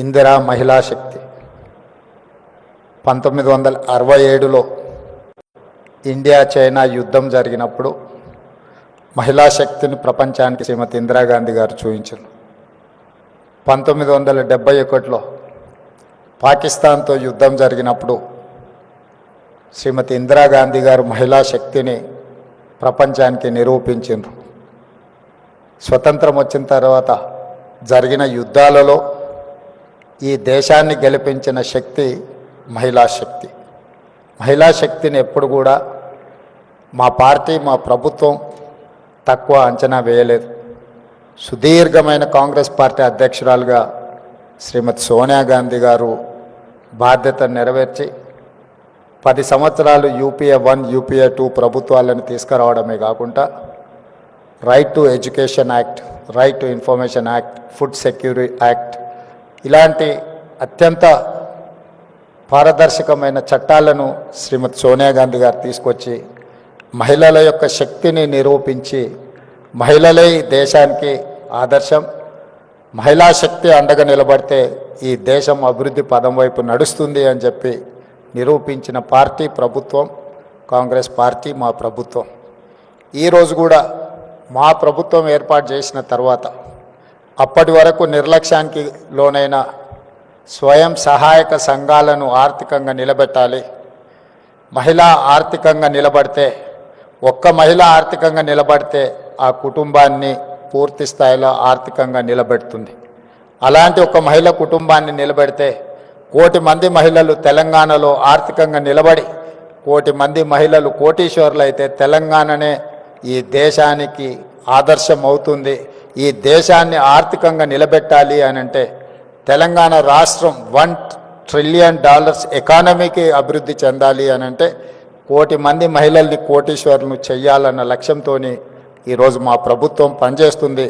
ఇందిరా మహిళా శక్తి. పంతొమ్మిది వందల అరవై ఏడులో ఇండియా చైనా యుద్ధం జరిగినప్పుడు మహిళా శక్తిని ప్రపంచానికి శ్రీమతి ఇందిరాగాంధీ గారు చూపించారు. పంతొమ్మిది వందల డెబ్బై ఒకటిలో పాకిస్తాన్తో యుద్ధం జరిగినప్పుడు శ్రీమతి ఇందిరాగాంధీ గారు మహిళా శక్తిని ప్రపంచానికి నిరూపించారు స్వతంత్రం వచ్చిన తర్వాత జరిగిన యుద్ధాలలో ఈ దేశాన్ని గెలిపించిన శక్తి మహిళా శక్తి. మహిళా శక్తిని ఎప్పుడు కూడా మా పార్టీ మా ప్రభుత్వం తక్కువ అంచనా వేయలేదు. సుదీర్ఘమైన కాంగ్రెస్ పార్టీ అధ్యక్షురాలుగా శ్రీమతి సోనియా గాంధీ గారు బాధ్యత నెరవేర్చి పది సంవత్సరాలు యూపీఏ వన్ యూపీఏ టూ ప్రభుత్వాలను తీసుకురావడమే కాకుండా right to education act right to information act food security act ఇలాంటి అత్యంత పారదర్శకమైన చట్టాలను శ్రీమతి సోనియా గాంధీ గారు తీసుకొచ్చి మహిళల యొక్క శక్తిని నిరూపించి మహిళలే ఈ దేశానికి ఆదర్శం మహిళా శక్తి అండగా నిలబడితే ఈ దేశం అభివృద్ధి పదం వైపు నడుస్తుంది అని చెప్పి నిరూపించిన పార్టీ ప్రభుత్వం కాంగ్రెస్ పార్టీ మా ప్రభుత్వం. ఈరోజు కూడా మా ప్రభుత్వం ఏర్పాటు చేసిన తర్వాత అప్పటి వరకు నిర్లక్ష్యానికి లోనైన స్వయం సహాయక సంఘాలను ఆర్థికంగా నిలబెట్టాలి. మహిళ ఆర్థికంగా నిలబడితే ఒక్క మహిళ ఆర్థికంగా నిలబడితే ఆ కుటుంబాన్ని పూర్తి స్థాయిలో ఆర్థికంగా నిలబెడుతుంది. అలాంటి ఒక మహిళ కుటుంబాన్ని నిలబెడితే కోటి మంది మహిళలు తెలంగాణలో ఆర్థికంగా నిలబడి కోటి మంది మహిళలు కోటీశ్వరులు అయితే తెలంగాణనే ఈ దేశానికి ఆదర్శం అవుతుంది ఈ దేశాన్ని ఆర్థికంగా నిలబెట్టాలి అని అంటే తెలంగాణ రాష్ట్రం వన్ ట్రిలియన్ డాలర్స్ ఎకానమీకి అభివృద్ధి చెందాలి అని అంటే కోటి మంది మహిళల్ని కోటీశ్వరులను చేయాలన్న లక్ష్యంతో ఈరోజు మా ప్రభుత్వం పనిచేస్తుంది.